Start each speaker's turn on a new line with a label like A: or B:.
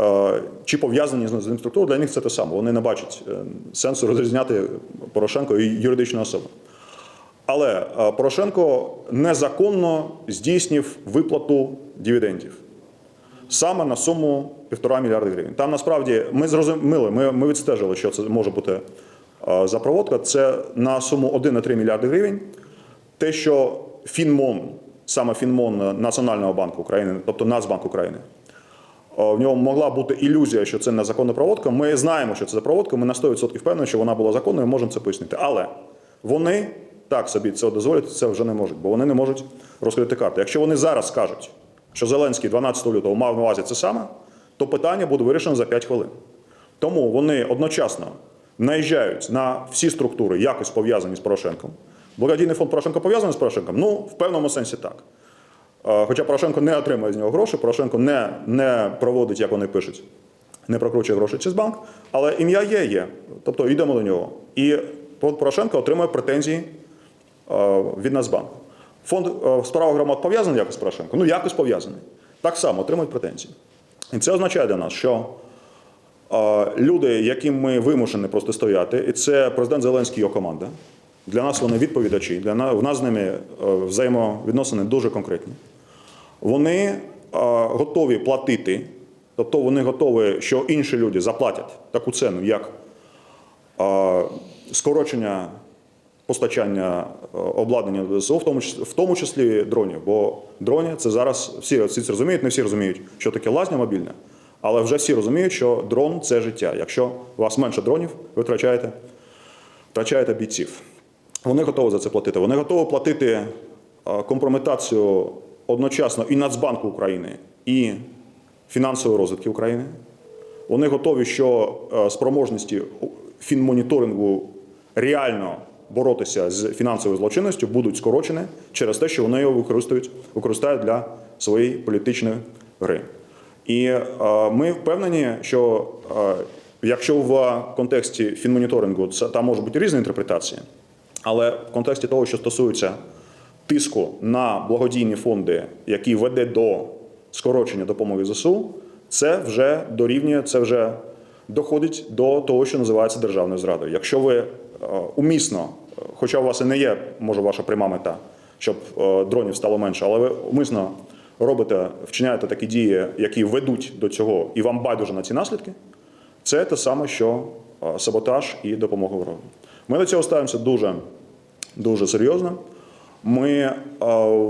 A: е, чи пов'язані з ним структурою, для них це те саме. Вони не бачать е, сенсу розрізняти Порошенко і юридичну особу. Але е, Порошенко незаконно здійснив виплату дивідендів саме на суму півтора мільярда гривень. Там насправді ми зрозуміли, ми, ми відстежили, що це може бути за проводка. Це на суму 1,3 мільярди гривень. Те, що Фінмон, саме Фінмон Національного банку України, тобто Нацбанк України, в нього могла бути ілюзія, що це незаконна проводка. Ми знаємо, що це за проводка. Ми на 100% впевнені, що вона була законною, можемо це пояснити. Але вони так собі це дозволити, це вже не можуть, бо вони не можуть розкрити карти. Якщо вони зараз скажуть, що Зеленський 12 лютого мав на увазі це саме, то питання буде вирішено за 5 хвилин. Тому вони одночасно наїжджають на всі структури, якось пов'язані з Порошенком. Благодійний фонд Порошенко пов'язаний з Порошенком? Ну, в певному сенсі так. Хоча Порошенко не отримує з нього гроші, Порошенко не, не проводить, як вони пишуть, не прокручує гроші через банк, але ім'я є, є. Тобто йдемо до нього. І Порошенко отримує претензії від Нацбанку. Фонд справа громад пов'язаний якось з Порошенко? Ну, якось пов'язаний. Так само отримують претензії. І це означає для нас, що люди, яким ми вимушені просто стояти, і це президент Зеленський і його команда. Для нас вони відповідачі, для нас, в нас з ними взаємовідносини дуже конкретні. Вони е, готові платити, тобто вони готові, що інші люди заплатять таку ціну, як е, скорочення постачання е, обладнання до ЗСУ, в тому числі, дронів. Бо дрони це зараз всі, всі це розуміють, не всі розуміють, що таке лазня мобільна, але вже всі розуміють, що дрон це життя. Якщо у вас менше дронів, ви втрачаєте, втрачаєте бійців. Вони готові за це платити. Вони готові платити компрометацію одночасно і Нацбанку України, і фінансової розвитки України. Вони готові, що е, спроможності фінмоніторингу реально боротися з фінансовою злочинністю будуть скорочені через те, що вони його використовують, використають для своєї політичної гри. І е, ми впевнені, що е, якщо в контексті фінмоніторингу це там можуть бути різні інтерпретації, але в контексті того, що стосується тиску на благодійні фонди, який веде до скорочення допомоги ЗСУ, це вже дорівнює, це вже доходить до того, що називається державною зрадою. Якщо ви е, умісно, хоча у вас і не є, може, ваша пряма мета, щоб е, дронів стало менше, але ви умисно робите, вчиняєте такі дії, які ведуть до цього, і вам байдуже на ці наслідки, це те саме, що е, саботаж і допомога ворогу. Ми до цього ставимося дуже, дуже серйозно. Ми е,